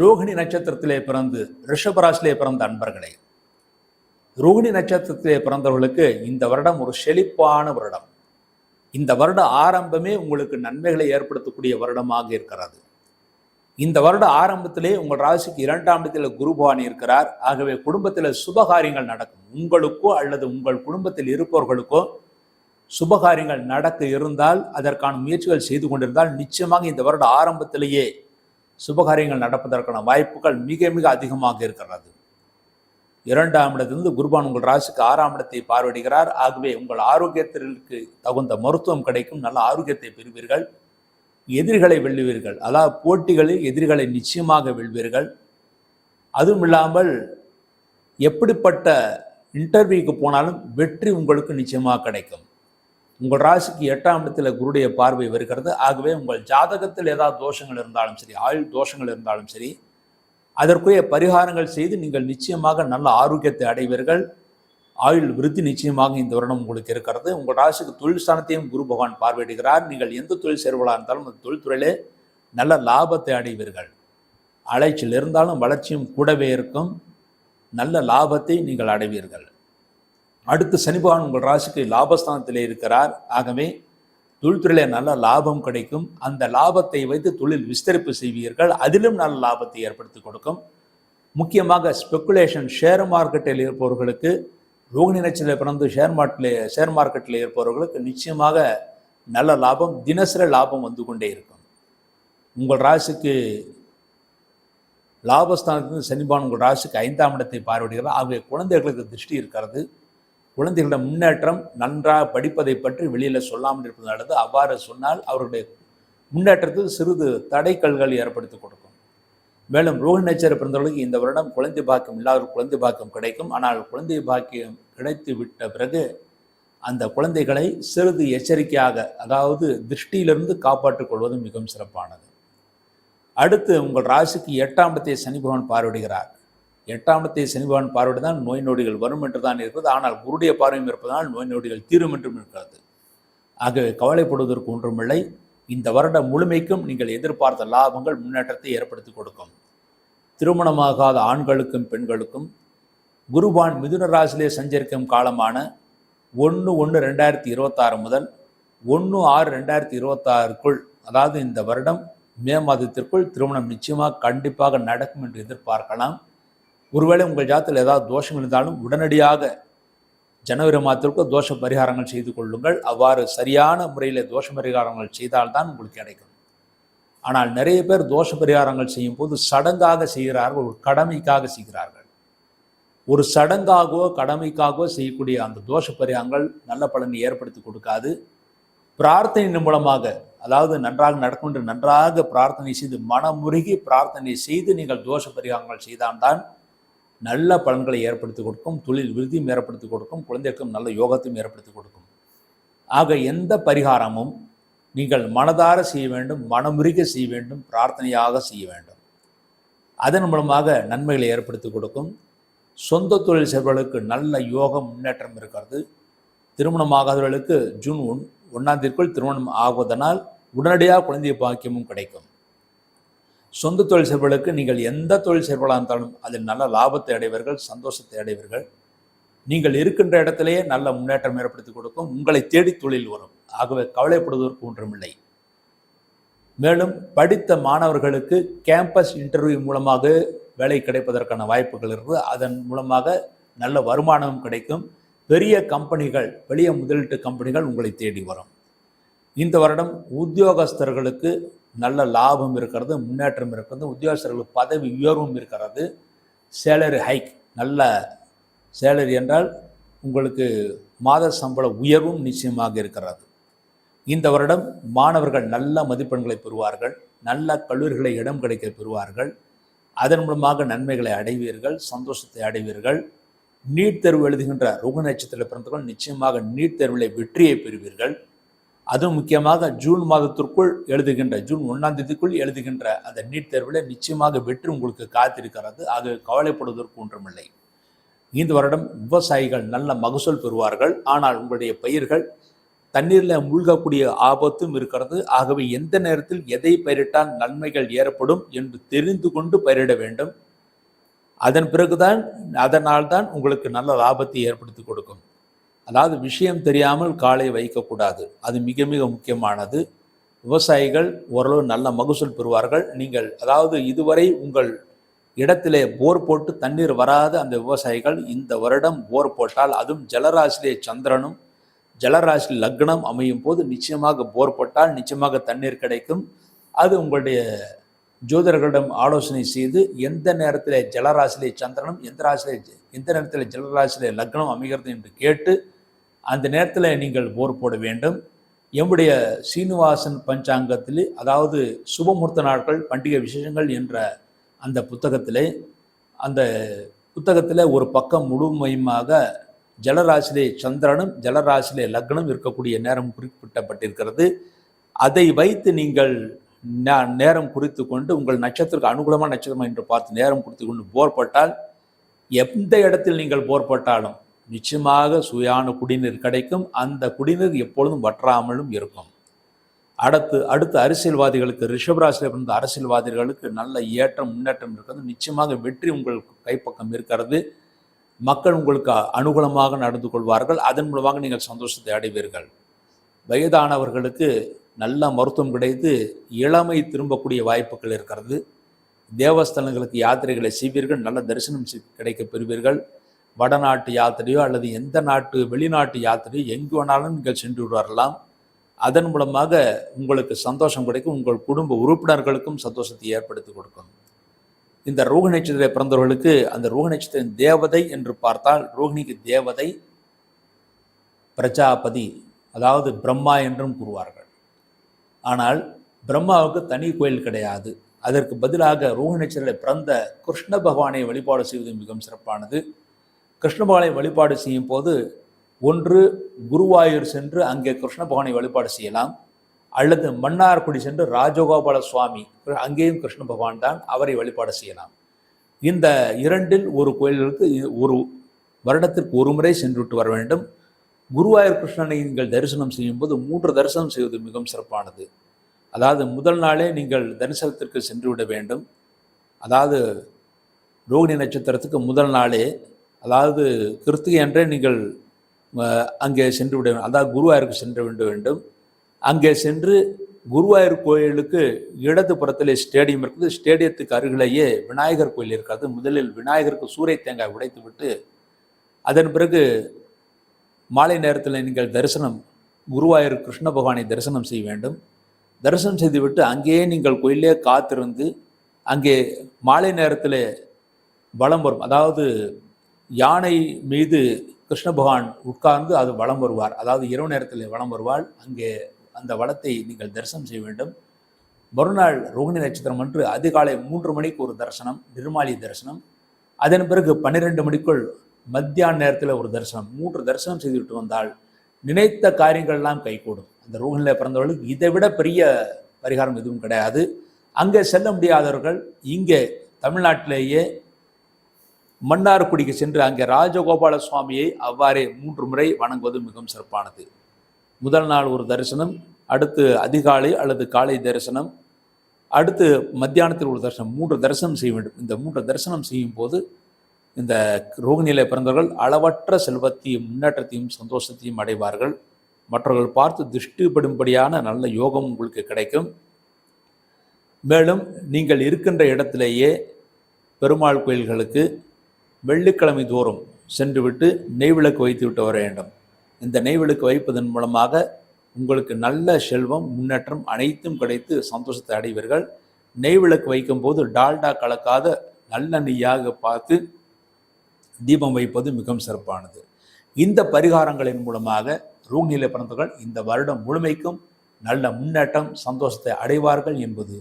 ரோகிணி நட்சத்திரத்திலே பிறந்து ரிஷபராசிலே பிறந்த அன்பர்களே. ரோகிணி நட்சத்திரத்திலே பிறந்தவர்களுக்கு இந்த வருடம் ஒரு செழிப்பான வருடம். இந்த வருட ஆரம்பமே உங்களுக்கு நன்மைகளை ஏற்படுத்தக்கூடிய வருடமாக இருக்கிறது. இந்த வருட ஆரம்பத்திலே உங்கள் ராசிக்கு இரண்டாம் இடத்தில் குருபவானி இருக்கிறார். ஆகவே குடும்பத்தில் சுபகாரியங்கள் நடக்கும். உங்களுக்கோ அல்லது உங்கள் குடும்பத்தில் இருப்பவர்களுக்கோ சுபகாரியங்கள் நடக்க இருந்தால் அதற்கான முயற்சிகள் செய்து கொண்டிருந்தால் நிச்சயமாக இந்த வருட ஆரம்பத்திலேயே சுபகாரியங்கள் நடப்பதற்கான வாய்ப்புகள் மிக மிக அதிகமாக இருக்கிறது. இரண்டாம் இடத்திலிருந்து குருபான் உங்கள் ராசிக்கு ஆறாம் இடத்தை பார்வையிடுகிறார். ஆகவே உங்கள் ஆரோக்கியத்திற்கு தகுந்த மருத்துவம் கிடைக்கும். நல்ல ஆரோக்கியத்தை பெறுவீர்கள். எதிரிகளை வெல்லுவீர்கள். அதாவது போட்டிகளில் எதிரிகளை நிச்சயமாக வெல்வீர்கள். அதுவும் இல்லாமல் எப்படிப்பட்ட இன்டர்வியூக்கு போனாலும் வெற்றி உங்களுக்கு நிச்சயமாக கிடைக்கும். உங்கள் ராசிக்கு எட்டாம் இடத்துல குருடைய பார்வை வருகிறது. ஆகவே உங்கள் ஜாதகத்தில் ஏதாவது தோஷங்கள் இருந்தாலும் சரி ஆயுள் தோஷங்கள் இருந்தாலும் சரி அதற்குரிய பரிகாரங்கள் செய்து நீங்கள் நிச்சயமாக நல்ல ஆரோக்கியத்தை அடைவீர்கள். ஆயுள் விருத்தி நிச்சயமாக இந்த வருடம் உங்களுக்கு இருக்கிறது. உங்கள் ராசிக்கு தொழில் ஸ்தானத்தையும் குரு பகவான் பார்வையிடுகிறார். நீங்கள் எந்த தொழில் சேர்வலாக இருந்தாலும் அந்த தொழில்துறையிலே நல்ல லாபத்தை அடைவீர்கள். அலைச்சல் இருந்தாலும் வளர்ச்சியும் கூடவே இருக்கும். நல்ல லாபத்தை நீங்கள் அடைவீர்கள். அடுத்து சனிபகவான் உங்கள் ராசிக்கு லாபஸ்தானத்தில் இருக்கிறார். ஆகவே தொழில்துறையில் நல்ல லாபம் கிடைக்கும். அந்த லாபத்தை வைத்து தொழில் விஸ்தரிப்பு செய்வீர்கள். அதிலும் நல்ல லாபத்தை ஏற்படுத்தி கொடுக்கும். முக்கியமாக ஸ்பெக்குலேஷன் ஷேர் மார்க்கெட்டில் இருப்பவர்களுக்கு ரோகிணி நட்சத்திரத்தில் பிறந்து ஷேர் மார்க்கெட்டில் ஷேர் மார்க்கெட்டில் இருப்பவர்களுக்கு நிச்சயமாக நல்ல லாபம் தினசரி லாபம் வந்து கொண்டே இருக்கும். உங்கள் ராசிக்கு லாபஸ்தானத்திலிருந்து சனிபான் உங்கள் ராசிக்கு ஐந்தாம் இடத்தை பார்வையிடுகிறார். ஆகவே குழந்தைகளுக்கு திருஷ்டி இருக்கிறது. குழந்தைகளோட முன்னேற்றம் நன்றாக படிப்பதை பற்றி வெளியில் சொல்லாமல் இருப்பது நல்லது. அவ்வாறு சொன்னால் அவருடைய முன்னேற்றத்துக்கு சிறிது தடைக்கல்கள் ஏற்படுத்தி கொடுக்கும். மேலும் ரோஹி நட்சத்திர பிறந்தவர்களுக்கு இந்த வருடம் குழந்தை பாக்கியம் இல்லாத குழந்தை பாக்கியம் கிடைக்கும். ஆனால் குழந்தை பாக்கியம் கிடைத்து விட்ட பிறகு அந்த குழந்தைகளை சிறிது எச்சரிக்கையாக அதாவது திருஷ்டியிலிருந்து காப்பாற்றிக் கொள்வது மிகவும் சிறப்பானது. அடுத்து உங்கள் ராசிக்கு எட்டாம் இடத்தை சனி பகவான் பார்வையிடுகிறார். எட்டாம் இடத்தை பார்வையிட தான் நோய் நொடிகள் வரும் என்று தான் இருக்கிறது. ஆனால் குருடைய பார்வையும் இருப்பதால் நோய் நொடிகள் தீரும் என்றும் இருக்கிறது. ஆகவே கவலைப்படுவதற்கு ஒன்றுமில்லை. இந்த வருடம் முழுமைக்கும் நீங்கள் எதிர்பார்த்த லாபங்கள் முன்னேற்றத்தை ஏற்படுத்தி கொடுக்கும். திருமணமாகாத ஆண்களுக்கும் பெண்களுக்கும் குருபான் மிதுன ராசிலே சஞ்சரிக்கும் காலமான ஒன்று ஒன்று ரெண்டாயிரத்தி இருபத்தாறு முதல் ஒன்று ஆறு ரெண்டாயிரத்தி இருபத்தாறுக்குள் அதாவது இந்த வருடம் மே மாதத்திற்குள் திருமணம் நிச்சயமாக கண்டிப்பாக நடக்கும் என்று எதிர்பார்க்கலாம். ஒருவேளை உங்கள் ஜாத்தில் ஏதாவது தோஷம் இருந்தாலும் உடனடியாக ஜனவரி மாதத்திற்கு தோஷ பரிகாரங்கள் செய்து கொள்ளுங்கள். அவ்வாறு சரியான முறையில் தோஷ பரிகாரங்கள் செய்தால்தான் உங்களுக்கு கிடைக்கும். ஆனால் நிறைய பேர் தோஷ பரிகாரங்கள் செய்யும் போது சடங்காக செய்கிறார்கள் ஒரு கடமைக்காக செய்கிறார்கள். ஒரு சடங்காகவோ கடமைக்காகவோ செய்யக்கூடிய அந்த தோஷ பரிகாரங்கள் நல்ல பலனை ஏற்படுத்தி கொடுக்காது. பிரார்த்தனையின் மூலமாக அதாவது நன்றாக நடக்கும் என்று நன்றாக பிரார்த்தனை செய்து மனமுருகி பிரார்த்தனை செய்து நீங்கள் தோஷ பரிகாரங்கள் செய்தால்தான் நல்ல பலன்களை ஏற்படுத்தி கொடுக்கும் தொழில் விருதியும் ஏற்படுத்தி கொடுக்கும் குழந்தைக்கும் நல்ல யோகத்தையும் ஏற்படுத்தி கொடுக்கும். ஆக எந்த பரிகாரமும் நீங்கள் மனதார செய்ய வேண்டும் மனமுருக செய்ய வேண்டும் பிரார்த்தனையாக செய்ய வேண்டும். அதன் மூலமாக நன்மைகளை ஏற்படுத்தி கொடுக்கும். சொந்த தொழில் செய்பவர்களுக்கு நல்ல யோகம் முன்னேற்றம் இருக்கிறது. திருமணமாகாதவர்களுக்கு ஜூன் ஒன் ஒன்றாம் தேதிக்குள் திருமணம் ஆகுவதனால் உடனடியாக குழந்தை பாக்கியமும் கிடைக்கும். சொந்த தொழில் செய்பவர்களுக்கு நீங்கள் எந்த தொழில் செய்பவர்களாக இருந்தாலும் அதில் நல்ல லாபத்தை அடைவீர்கள் சந்தோஷத்தை அடைவீர்கள். நீங்கள் இருக்கின்ற இடத்திலேயே நல்ல முன்னேற்றம் ஏற்படுத்தி கொடுக்கும். உங்களை தேடி தொழில் வரும். ஆகவே கவலைப்படுவதற்கு ஒன்றுமில்லை. மேலும் படித்த மாணவர்களுக்கு கேம்பஸ் இன்டர்வியூ மூலமாக வேலை கிடைப்பதற்கான வாய்ப்புகள் இருக்குது அதன் மூலமாக நல்ல வருமானமும் கிடைக்கும். பெரிய கம்பெனிகள் பெரிய முதலீட்டு கம்பெனிகள் உங்களை தேடி வரும். இந்த வருடம் உத்தியோகஸ்தர்களுக்கு நல்ல லாபம் இருக்கிறது முன்னேற்றம் இருக்கிறது உத்தியோகஸ்தர்களுக்கு பதவி உயர்வும் இருக்கிறது. சேலரி ஹைக் நல்ல சேலரி என்றால் உங்களுக்கு மாத சம்பள உயர்வும் நிச்சயமாக இருக்கிறது. இந்த வருடம் மாணவர்கள் நல்ல மதிப்பெண்களை பெறுவார்கள் நல்ல கல்லூரிகளை இடம் கிடைக்க பெறுவார்கள். அதன் மூலமாக நன்மைகளை அடைவீர்கள் சந்தோஷத்தை அடைவீர்கள். நீட் தேர்வு எழுதுகின்ற ருக நட்சத்திரத்தில் பிறந்தவர்கள் நிச்சயமாக நீட் தேர்வில் வெற்றியை பெறுவீர்கள். அதுவும் முக்கியமாக ஜூன் மாதத்திற்குள் எழுதுகின்ற ஜூன் ஒன்றாம் தேதிக்குள் எழுதுகின்ற அந்த நீட் தேர்வில் நிச்சயமாக வெற்றி உங்களுக்கு காத்திருக்கிறது. ஆக கவலைப்படுவதற்கு ஒன்றுமில்லை. இந்த வருடம் விவசாயிகள் நல்ல மகசூல் பெறுவார்கள். ஆனால் உங்களுடைய பயிர்கள் தண்ணீரில் மூழ்கக்கூடிய ஆபத்தும் இருக்கிறது. ஆகவே எந்த நேரத்தில் எதை பயிரிட்டால் நன்மைகள் ஏற்படும் என்று தெரிந்து கொண்டு பயிரிட வேண்டும். அதன் பிறகுதான் அதனால் தான் உங்களுக்கு நல்ல லாபத்தை ஏற்படுத்தி கொடுக்கும். அதாவது விஷயம் தெரியாமல் காலை வைக்கக்கூடாது. அது மிக மிக முக்கியமானது. விவசாயிகள் ஓரளவு நல்ல மகசூல் பெறுவார்கள். நீங்கள் அதாவது இதுவரை உங்கள் இடத்திலே போர் போட்டு தண்ணீர் வராத அந்த விவசாயிகள் இந்த வருடம் போர் போட்டால் அதுவும் ஜலராசிலே சந்திரனும் ஜலராசி லக்னம் அமையும் போது நிச்சயமாக போர் போட்டால் நிச்சயமாக தண்ணீர் கிடைக்கும். அது உங்களுடைய ஜோதிடர்களிடம் ஆலோசனை செய்து எந்த நேரத்தில் ஜலராசிலே சந்திரனும் எந்த ராசிலே எந்த நேரத்தில் ஜலராசிலே லக்னம் அமைகிறது என்று கேட்டு அந்த நேரத்தில் நீங்கள் போர் போட வேண்டும். எம்முடைய சீனிவாசன் பஞ்சாங்கத்தில் அதாவது சுபமுகூர்த்த நாட்கள் பண்டிகை விசேஷங்கள் என்ற அந்த புத்தகத்திலே அந்த புத்தகத்தில் ஒரு பக்கம் முழுமையுமாக ஜலராசிலே சந்திரனும் ஜலராசிலே லக்னம் இருக்கக்கூடிய நேரம் குறிப்பிட்டப்பட்டிருக்கிறது. அதை வைத்து நீங்கள் நேரம் குறித்து கொண்டு உங்கள் நட்சத்திரத்துக்கு அனுகூலமான நட்சத்திரம் என்று பார்த்து நேரம் குறித்து கொண்டு போர் போட்டால் எந்த இடத்தில் நீங்கள் போர் போட்டாலும் நிச்சயமாக சுயான குடிநீர் கிடைக்கும். அந்த குடிநீர் எப்பொழுதும் வற்றாமலும் இருக்கும். அடுத்து அடுத்து அரசியல்வாதிகளுக்கு ரிஷபராசியில் பிறந்த அரசியல்வாதிகளுக்கு நல்ல ஏற்றம் முன்னேற்றம் இருக்கிறது. நிச்சயமாக வெற்றி உங்கள் கைப்பக்கம் இருக்கிறது. மக்கள் உங்களுக்கு அனுகூலமாக நடந்து கொள்வார்கள். அதன் மூலமாக நீங்கள் சந்தோஷத்தை அடைவீர்கள். வயதானவர்களுக்கு நல்ல மருத்துவம் கிடைத்து இளமை திரும்பக்கூடிய வாய்ப்புகள் இருக்கிறது. தேவஸ்தலங்களுக்கு யாத்திரைகளை செய்வீர்கள். நல்ல தரிசனம் செய்- கிடைக்கப் பெறுவீர்கள். வடநாட்டு யாத்திரையோ அல்லது எந்த நாட்டு வெளிநாட்டு யாத்திரையோ எங்கு வேணாலும் நீங்கள் சென்று வரலாம். அதன் மூலமாக உங்களுக்கு சந்தோஷம் கிடைக்கும். உங்கள் குடும்ப உறுப்பினர்களுக்கும் சந்தோஷத்தை ஏற்படுத்தி கொடுக்கும். இந்த ரோக நட்சத்திர பிறந்தவர்களுக்கு அந்த ரோக நட்சத்திரம் தேவதை என்று பார்த்தால் ரோகிணிக்கு தேவதை பிரஜாபதி அதாவது பிரம்மா என்றும் கூறுவார்கள். ஆனால் பிரம்மாவுக்கு தனி கோயில் கிடையாது. அதற்கு பதிலாக ரோக பிறந்த கிருஷ்ண பகவானை வழிபாடு செய்வது மிகவும் சிறப்பானது. கிருஷ்ண வழிபாடு செய்யும் போது ஒன்று குருவாயூர் சென்று அங்கே கிருஷ்ணபகவானை வழிபாடு செய்யலாம். அல்லது மன்னார்குடி சென்று ராஜகோபால சுவாமி அங்கேயும் கிருஷ்ண பகவான் தான் அவரை வழிபாடு செய்யலாம். இந்த இரண்டில் ஒரு கோயில்களுக்கு ஒரு வருடத்திற்கு ஒரு முறை சென்றுவிட்டு வர வேண்டும். குருவாயூர் கிருஷ்ணனை நீங்கள் தரிசனம் செய்யும்போது மூன்று தரிசனம் செய்வது மிகவும் சிறப்பானது. அதாவது முதல் நாளே நீங்கள் தரிசனத்திற்கு சென்று விட வேண்டும். அதாவது ரோகிணி நட்சத்திரத்துக்கு முதல் நாளே அதாவது கிருத்திகை அன்றே நீங்கள் அங்கே சென்று விட வேண்டும். அதாவது குருவாயூருக்கு சென்று விட வேண்டும். அங்கே சென்று குருவாயூர் கோயிலுக்கு இடது புறத்திலே ஸ்டேடியம் இருக்குது. ஸ்டேடியத்துக்கு அருகிலேயே விநாயகர் கோயில் இருக்கிறது. முதலில் விநாயகருக்கு சூறை தேங்காய் உடைத்து விட்டு அதன் பிறகு மாலை நேரத்தில் நீங்கள் தரிசனம் குருவாயூர் கிருஷ்ண பகவானை தரிசனம் செய்ய வேண்டும். தரிசனம் செய்துவிட்டு அங்கேயே நீங்கள் கோயிலே காத்திருந்து அங்கே மாலை நேரத்தில் பலம் வரும். அதாவது யானை மீது கிருஷ்ண பகவான் உட்கார்ந்து அது வலம் வருவார். அதாவது இரவு நேரத்தில் வலம் வருவாள். அங்கே அந்த வளத்தை நீங்கள் தரிசனம் செய்ய வேண்டும். மறுநாள் ரோகிணி நட்சத்திரம் அன்று அதிகாலை மூன்று மணிக்கு ஒரு தரிசனம் நிர்மாலி தரிசனம். அதன் பிறகு பன்னிரெண்டு மணிக்குள் மத்தியான நேரத்தில் ஒரு தரிசனம். மூன்று தரிசனம் செய்துவிட்டு வந்தால் நினைத்த காரியங்கள்லாம் கைகூடும். அந்த ரோகிணியில் பிறந்தவர்களுக்கு இதை விட பெரிய பரிகாரம் எதுவும் கிடையாது. அங்கே செல்ல முடியாதவர்கள் இங்கே தமிழ்நாட்டிலேயே மன்னார்குடிக்கு சென்று அங்கே ராஜகோபால சுவாமியை அவ்வாறே மூன்று முறை வணங்குவது மிகவும் சிறப்பானது. முதல் நாள் ஒரு தரிசனம் அடுத்து அதிகாலை அல்லது காலை தரிசனம் அடுத்து மத்தியானத்தில் ஒரு தரிசனம் மூன்று தரிசனம் செய்ய வேண்டும். இந்த மூன்று தரிசனம் செய்யும் போது இந்த ரோகிணியில பிறந்தவர்கள் அளவற்ற செல்வத்தையும் முன்னேற்றத்தையும் சந்தோஷத்தையும் அடைவார்கள். மற்றவர்கள் பார்த்து திருஷ்டிப்படும்படியான நல்ல யோகம் உங்களுக்கு கிடைக்கும். மேலும் நீங்கள் இருக்கின்ற இடத்திலேயே பெருமாள் கோயில்களுக்கு வெள்ளிக்கிழமை தோறும் சென்றுவிட்டு நெய்விளக்கு வைத்து விட்டு வர வேண்டும். இந்த நெய்விளக்கு வைப்பதன் மூலமாக உங்களுக்கு நல்ல செல்வம் முன்னேற்றம் அனைத்தும் கிடைத்து சந்தோஷத்தை அடைவீர்கள். நெய்விளக்கு வைக்கும்போது டால்டா கலக்காத நல்ல நெய்யாக பார்த்து தீபம் வைப்பது மிகவும் சிறப்பானது. இந்த பரிகாரங்களின் மூலமாக ரூநிலை பிறந்தவர்கள் இந்த வருடம் முழுமைக்கும் நல்ல முன்னேற்றம் சந்தோஷத்தை அடைவார்கள் என்பது